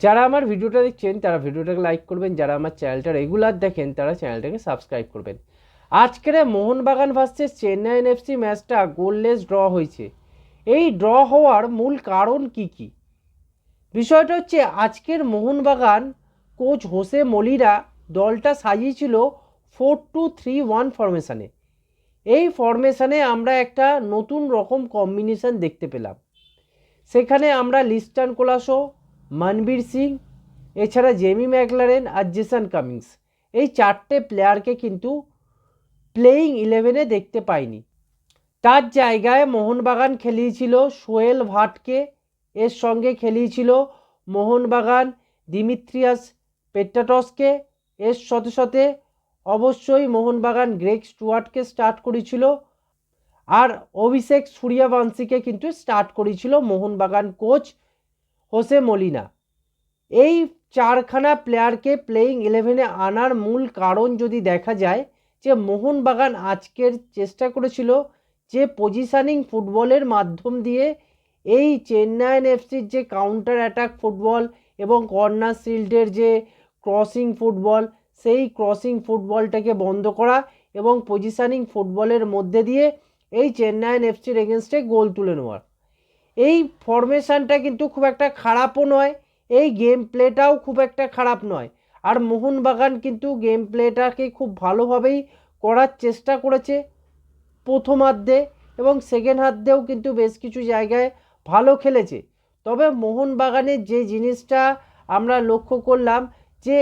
যারা আমার ভিডিওটা দেখছেন, তারা ভিডিওটাকে লাইক করবেন। যারা আমার চ্যানেলটা রেগুলার দেখেন, তারা চ্যানেলটাকে সাবস্ক্রাইব করবেন। আজকের মোহনবাগান ভার্সেস চেন্নাই এফসি ম্যাচটা গোললেস ড্র হয়েছে। এই ড্র হওয়ার মূল কারণ কি কি? বিষয়টা হচ্ছে, আজকের মোহনবাগান কোচ হোসে মলিরা দলটা সাজিয়েছিল ফোর টু থ্রি ওয়ান ফরমেশানে এই ফরমেশানে আমরা একটা নতুন রকম কম্বিনেশান দেখতে পেলাম। সেখানে আমরা লিস্টান কোলাসো মনবীর সিং, এছাড়া জেমি ম্যাকলারেন আর জেসন কামিংস। এই চারটে প্লেয়ারকে কিন্তু প্লেয়িং ইলেভেনে দেখতে পাইনি। তার জায়গায় মোহনবাগান খেলিয়েছিল সোয়েল ভাটকে, এর সঙ্গে খেলিয়েছিল মোহনবাগান দিমিত্রিয়াস পেট্টাটসকে এর সাথে সাথে অবশ্যই মোহনবাগান গ্রেক স্টুয়ার্টকে স্টার্ট করেছিল, আর অভিষেক সূর্যবংশীকে কিন্তু স্টার্ট করেছিল মোহনবাগান কোচ হোসে মলিনা। এই চারখানা প্লেয়ারকে প্লেয়িং ইলেভেনে আনার মূল কারণ যদি দেখা যায়, যে মোহনবাগান আজকের চেষ্টা করেছিল যে পজিশানিং ফুটবলের মাধ্যম দিয়ে এই চেন্নাইন এফসির যে কাউন্টার অ্যাটাক ফুটবল এবং কর্নার শিল্ডের যে ক্রসিং ফুটবল, সেই ক্রসিং ফুটবলটাকে বন্ধ করা এবং পজিশানিং ফুটবলের মধ্যে দিয়ে এই চেন্নাইন এফসির এগেনস্টে গোল তুলে নেওয়ার এই ফরমেশানটা কিন্তু খুব একটা খারাপও নয়, এই গেম প্লেটাও খুব একটা খারাপ নয়। আর মোহনবাগান কিন্তু গেম প্লেটাকে খুব ভালোভাবেই করার চেষ্টা করেছে প্রথমার্ধে এবং সেকেন্ড হার্ধেও কিন্তু বেশ কিছু জায়গায় ভালো খেলেছে। তবে মোহনবাগানের যে জিনিসটা আমরা লক্ষ্য করলাম যে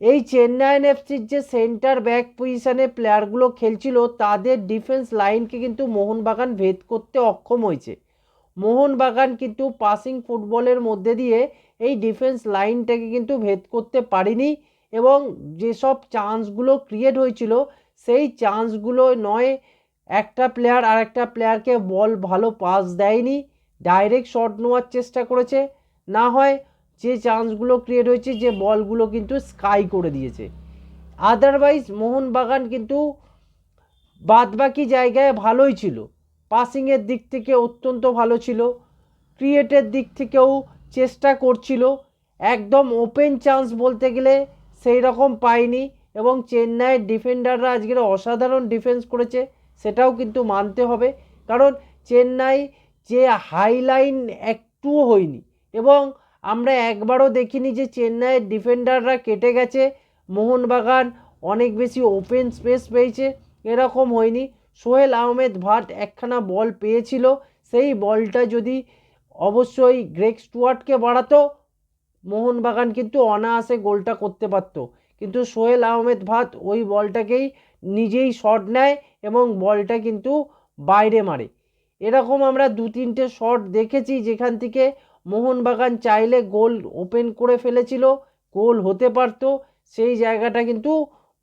এই চেন্নাইন এফসির যে সেন্টার ব্যাক পজিশানে প্লেয়ারগুলো খেলছিল, তাদের ডিফেন্স লাইনকে কিন্তু মোহনবাগান ভেদ করতে অক্ষম হয়েছে। মোহনবাগান কিন্তু পাসিং ফুটবলের মধ্যে দিয়ে এই ডিফেন্স লাইনটাকে কিন্তু ভেদ করতে পারেনি এবং যেসব চান্সগুলো ক্রিয়েট হয়েছিল, সেই চান্সগুলো নয় একটা প্লেয়ার আর একটা প্লেয়ারকে বল ভালো পাস দেয়নি ডাইরেক্ট শট নেওয়ার চেষ্টা করেছে। না হয় যে চান্সগুলো ক্রিয়েট হয়েছে, যে বলগুলো কিন্তু স্কাই করে দিয়েছে। আদারওয়াইজ মোহনবাগান কিন্তু বাদবাকি জায়গায় ভালোই ছিল। পাসিংয়ের দিক থেকে অত্যন্ত ভালো ছিল ক্রিয়েটের দিক থেকেও চেষ্টা করছিল, একদম ওপেন চান্স বলতে গেলে সেই রকম পায়নি এবং চেন্নাইয়ের ডিফেন্ডাররা আজকের অসাধারণ ডিফেন্স করেছে সেটাও কিন্তু মানতে হবে, কারণ চেন্নাই যে হাইলাইন একটুও হয়নি এবং আমরা একবারও দেখিনি যে চেন্নাইয়ের ডিফেন্ডাররা কেটে গেছে, মোহনবাগান অনেক বেশি ওপেন স্পেস পেয়েছে, এরকম হয়নি। সোহেল আহমেদ ভাট একখানা বল পেয়েছিল, সেই বলটা যদি অবশ্যই গ্রেক স্টুয়ার্টকে বাড়াতো, মোহনবাগান কিন্তু অনায়াসে গোলটা করতে পারত। কিন্তু সোহেল আহমেদ ভাত ওই বলটাকেই নিজেই শট নেয় এবং বলটা কিন্তু বাইরে মারে। এরকম আমরা দু তিনটে শট দেখেছি যেখান থেকে মোহনবাগান চাইলে গোল ওপেন করে ফেলেছিল, গোল হতে পারতো, সেই জায়গাটা কিন্তু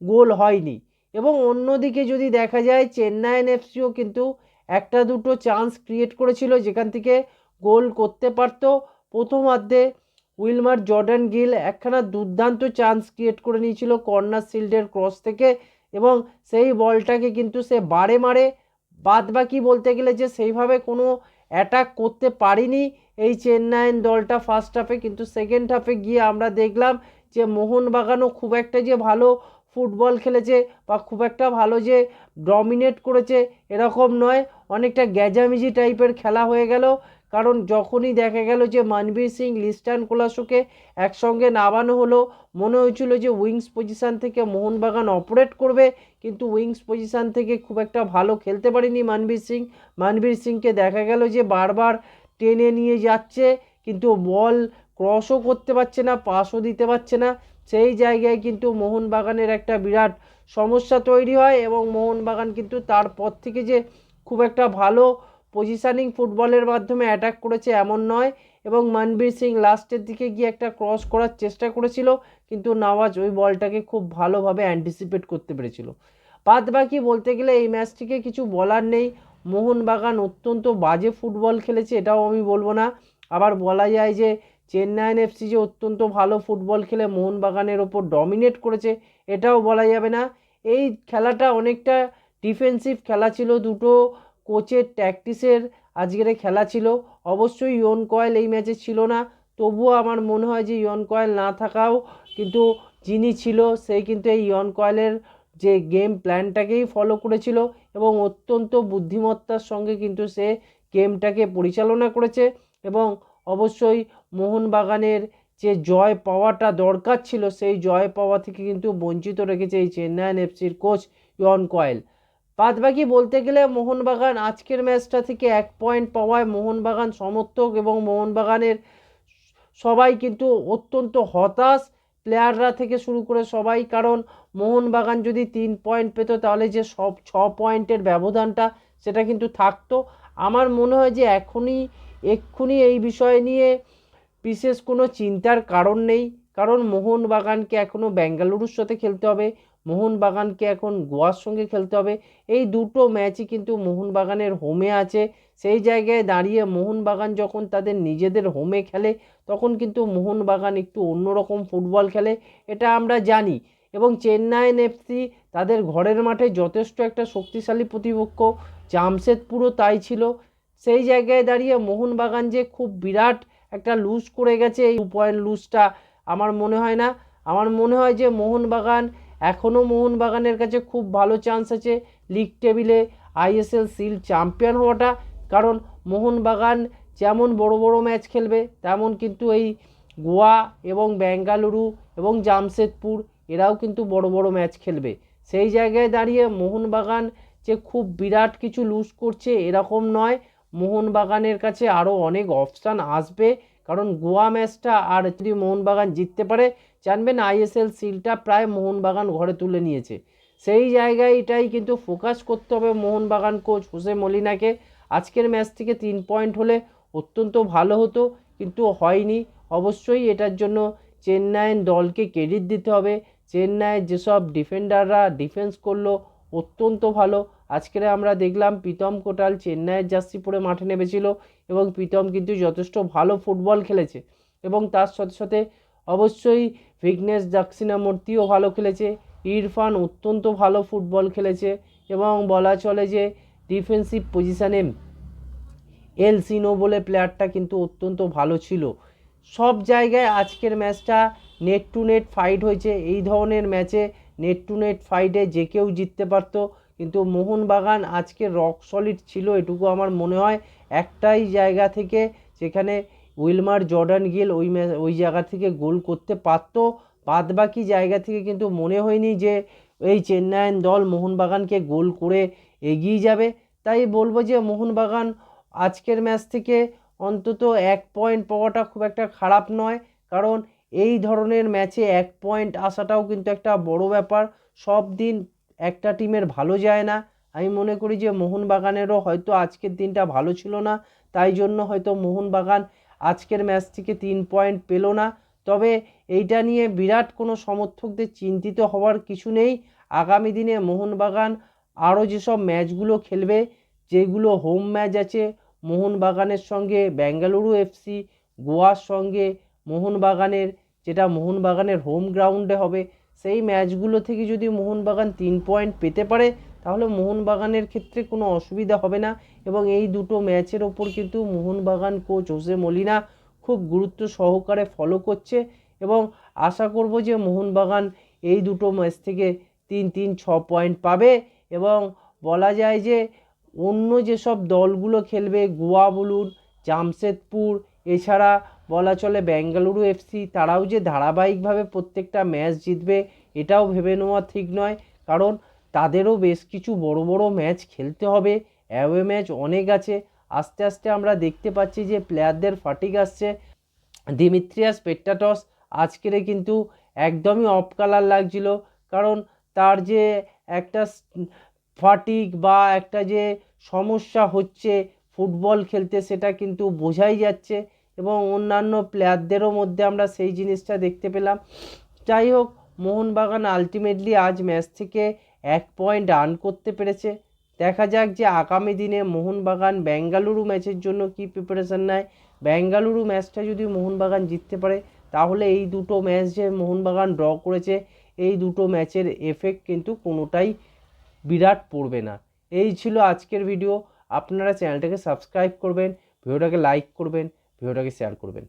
গোল হয়নি। এবং অন্যদিকে যদি দেখা যায় চেন্নাইন এফসিও কিন্তু একটা দুটো চান্স ক্রিয়েট করেছিল, যেখান থেকে গোল করতে পারতো। প্রথমার্ধে উইলমার জর্ডান গিল একখানা দুর্দান্ত চান্স ক্রিয়েট করে নিয়েছিল কর্নার শিল্ডের ক্রস থেকে এবং সেই বলটাকে কিন্তু সে বারে মারে। বাদ বাকি বলতে গেলে যে সেইভাবে কোনো অ্যাটাক করতে পারিনি এই চেন্নাইন দলটা ফার্স্ট হাফে কিন্তু সেকেন্ড হাফে গিয়ে আমরা দেখলাম যে মোহনবাগানও খুব একটা যে ভালো ফুটবল খেলেছে বা খুব একটা ভালো যে ডমিনেট করেছে, এরকম নয়। অনেকটা গ্যাজামিজি টাইপের খেলা হয়ে গেল। কারণ যখনই দেখা গেল যে মনবীর সিং, লিস্টান কোলাসোকে একসঙ্গে নামানো হলো, মনে হয়েছিল যে উইংস পজিশান থেকে মোহনবাগান অপারেট করবে। কিন্তু উইংস পজিশান থেকে খুব একটা ভালো খেলতে পারেনি মানবীর সিং। মানবীর সিংকে দেখা গেল যে বারবার টেনে নিয়ে যাচ্ছে, কিন্তু বল ক্রসও করতে পারছে না, পাসও দিতে পারছে না। সেই জায়গায় কিন্তু মোহনবাগানের একটা বিরাট সমস্যা তৈরি হয় এবং মোহনবাগান কিন্তু তারপর থেকে যে খুব একটা ভালো পজিশানিং ফুটবলের মাধ্যমে অ্যাটাক করেছে এমন নয় এবং মনবীর সিং লাস্টের দিকে গিয়ে একটা ক্রস করার চেষ্টা করেছিল, কিন্তু নওয়াজ ওই বলটাকে খুব ভালোভাবে অ্যান্টিসিপেট করতে পেরেছিল। বাদ বাকি বলতে গেলে এই ম্যাচটিকে কিছু বলার নেই। মোহনবাগান অত্যন্ত বাজে ফুটবল খেলেছে, এটাও আমি বলব না। আবার বলা যায় যে চেন্নাইন এফসি যে অত্যন্ত ভালো ফুটবল খেলে মোহনবাগানের ওপর ডমিনেট করেছে, এটাও বলা যাবে না। এই খেলাটা অনেকটা ডিফেন্সিভ খেলা ছিল, দুটো কোচের ট্যাকটিসের আজকের খেলা ছিল। অবশ্যই ইয়ন কয়েল এই ম্যাচে ছিল না। তবুও আমার মনে হয় যে ইয়ন কয়েল না থাকাও কিন্তু যিনি ছিল, সে কিন্তু এই ইয়ন কয়েলের যে গেম প্ল্যানটাকেই ফলো করেছিল এবং অত্যন্ত বুদ্ধিমত্তার সঙ্গে কিন্তু সে গেমটাকে পরিচালনা করেছে এবং অবশ্যই মোহনবাগানের যে জয় পাওয়াটা দরকার ছিল, সেই জয় পাওয়া থেকে কিন্তু বঞ্চিত রেখেছে এই চেন্নাইন এফসির কোচ ইয়ন কয়েল। বাদ বাকি বলতে গেলে মোহনবাগান আজকের ম্যাচটা থেকে এক পয়েন্ট পাওয়ায় মোহনবাগান সমর্থক এবং মোহনবাগানের সবাই কিন্তু অত্যন্ত হতাশ প্লেয়াররা থেকে শুরু করে সবাই, কারণ মোহনবাগান যদি তিন পয়েন্ট পেতো তাহলে যে সব ছ পয়েন্টের ব্যবধানটা সেটা কিন্তু থাকতো। আমার মনে হয় যে এখনই, এক্ষুনি এই বিষয় নিয়ে বিশেষ কোনো চিন্তার কারণ নেই। কারণ মোহনবাগানকে এখনও বেঙ্গালুরুর সাথে খেলতে হবে, মোহনবাগানকে এখন গোয়ার সঙ্গে খেলতে হবে। এই দুটো ম্যাচই কিন্তু মোহনবাগানের হোমে আছে। সেই জায়গায় দাঁড়িয়ে মোহনবাগান যখন তাদের নিজেদের হোমে খেলে, তখন কিন্তু মোহনবাগান একটু অন্যরকম ফুটবল খেলে, এটা আমরা জানি। এবং চেন্নাইন এফসি তাদের ঘরের মাঠে যথেষ্ট একটা শক্তিশালী প্রতিপক্ষ, জামশেদপুরও তাই ছিল। সেই জায়গায় দাঁড়িয়ে মোহনবাগান যে খুব বিরাট একটা লুজ করে গেছে, এই পয়েন্ট লুজটা আমার মনে হয় না। আমার মনে হয় যে মোহনবাগান, এখনও মোহনবাগানের কাছে খুব ভালো চান্স আছে লিগ টেবিলে আইএসএল সিল চ্যাম্পিয়ন হওয়াটা। কারণ মোহনবাগান যেমন বড় বড় ম্যাচ খেলবে, তেমন কিন্তু এই গোয়া এবং বেঙ্গালুরু এবং জামশেদপুর এরাও কিন্তু বড় বড় ম্যাচ খেলবে। সেই জায়গায় দাঁড়িয়ে মোহনবাগান যে খুব বিরাট কিছু লুজ করছে এরকম নয়। মোহনবাগানের কাছে আরও অনেক অপশান আসবে, কারণ গোয়া ম্যাচটা আর যদি মোহনবাগান জিততে পারে, জানবেন আইএসএল সিলটা প্রায় মোহনবাগান ঘরে তুলে নিয়েছে। সেই জায়গায় এটাই কিন্তু ফোকাস করতে হবে মোহনবাগান কোচ হোসে মলিনাকে। আজকের ম্যাচ থেকে তিন পয়েন্ট হলে অত্যন্ত ভালো হতো, কিন্তু হয়নি। অবশ্যই এটার জন্য চেন্নাইয়ের দলকে ক্রেডিট দিতে হবে। চেন্নাইয়ের যেসব ডিফেন্ডাররা ডিফেন্স করল, অত্যন্ত ভালো। আজকের আমরা দেখলাম প্রীতম কোটাল চেন্নাইয়ের জার্সি পরে মাঠে নেমেছিল এবং প্রীতম কিন্তু যথেষ্ট ভালো ফুটবল খেলেছে এবং তার সাথে সাথে অবশ্যই ভিগনেশ দাক্ষিণামূর্তিও ভালো খেলেছে, ইরফান অত্যন্ত ভালো ফুটবল খেলেছে এবং বলা চলে যে ডিফেন্সিভ পজিশানে এল সিনো বলে প্লেয়ারটা কিন্তু অত্যন্ত ভালো ছিল। সব জায়গায় আজকের ম্যাচটা নেট টু নেট ফাইট হয়েছে। এই ধরনের ম্যাচে নেট টু নেট ফাইটে যে কেউ জিততে পারতো। কিন্তু মোহনবাগান আজকে রক সলিড ছিল, এটুকু আমার মনে হয়। একটাই জায়গা থেকে যেখানে উইলমার জর্ডান গিল ওই ওই জায়গা থেকে গোল করতে পারতো। বাদ বাকি জায়গা থেকে কিন্তু মনে হয়নি যে এই চেন্নাইয়ের দল মোহনবাগানকে গোল করে এগিয়ে যাবে। তাই বলব যে মোহনবাগান আজকের ম্যাচ থেকে অন্তত এক পয়েন্ট পাওয়াটা খুব একটা খারাপ নয়। কারণ এই ধরনের ম্যাচে এক পয়েন্ট আসাটাও কিন্তু একটা বড় ব্যাপার। সব দিন একটা টিমের ভালো যায় না। আমি মনে করি যে মোহনবাগানেরও হয়তো আজকের দিনটা ভালো ছিল না, তাই জন্য হয়তো মোহনবাগান আজকের ম্যাচ থেকে তিন পয়েন্ট পেল না। তবে এইটা নিয়ে বিরাট কোনো সমর্থকদের চিন্তিত হওয়ার কিছু নেই। আগামী দিনে মোহনবাগান আরও যেসব ম্যাচগুলো খেলবে, যেগুলো হোম ম্যাচ আছে, মোহনবাগানের সঙ্গে বেঙ্গালুরু এফসি গোয়ার সঙ্গে মোহনবাগানের, যেটা মোহনবাগানের হোম গ্রাউন্ডে হবে সেই ম্যাচগুলো থেকে যদি মোহনবাগান তিন পয়েন্ট পেতে পারে, তাহলে মোহনবাগানের ক্ষেত্রে কোনো অসুবিধা হবে না। এবং এই দুটো ম্যাচের ওপর কিন্তু মোহনবাগান কোচ হোসে মলিনা খুব গুরুত্ব সহকারে ফলো করছে এবং আশা করব যে মোহনবাগান এই দুটো ম্যাচ থেকে তিন তিন, ছ পয়েন্ট পাবে। এবং বলা যায় যে অন্য যেসব দলগুলো খেলবে, গোয়া বলুন, জামশেদপুর, এছাড়া বলা চলে বেঙ্গালুরু এফসি তারাও যে ধারাবাহিকভাবে প্রত্যেকটা ম্যাচ জিতবে, এটাও ভেবে নেওয়া ঠিক নয়। কারণ তাদেরও বেশ কিছু বড় বড় ম্যাচ খেলতে হবে, অ্যাওয়ে ম্যাচ অনেক আছে। আস্তে আস্তে আমরা দেখতে পাচ্ছি যে প্লেয়ারদের ফাটিক আসছে। দিমিত্রিয়াস পেট্টাটস আজকেরে কিন্তু একদমই অফ কালার লাগছিল। কারণ তার যে একটা ফাটিক বা একটা যে সমস্যা হচ্ছে ফুটবল খেলতে, সেটা কিন্তু বোঝাই যাচ্ছে। এবং অন্যান্য প্লেয়ারদেরও মধ্যে আমরা সেই জিনিসটা দেখতে পেলাম। যাই হোক, মোহনবাগান আলটিমেটলি আজ ম্যাচ থেকে এক পয়েন্ট আর্ন করতে পেরেছে। দেখা যাক যে আগামী দিনে মোহনবাগান বেঙ্গালুরু ম্যাচের জন্য কি প্রিপারেশান নেয়। বেঙ্গালুরু ম্যাচটা যদি মোহনবাগান জিততে পারে, তাহলে এই দুটো ম্যাচ যে মোহনবাগান ড্র করেছে, এই দুটো ম্যাচের এফেক্ট কিন্তু কোনোটাই বিরাট পড়বে না। এই ছিল আজকের ভিডিও আপনারা চ্যানেলটাকে সাবস্ক্রাইব করবেন ভিডিওটাকে লাইক করবেন। ভিডিওটাকে শেয়ার করবেন।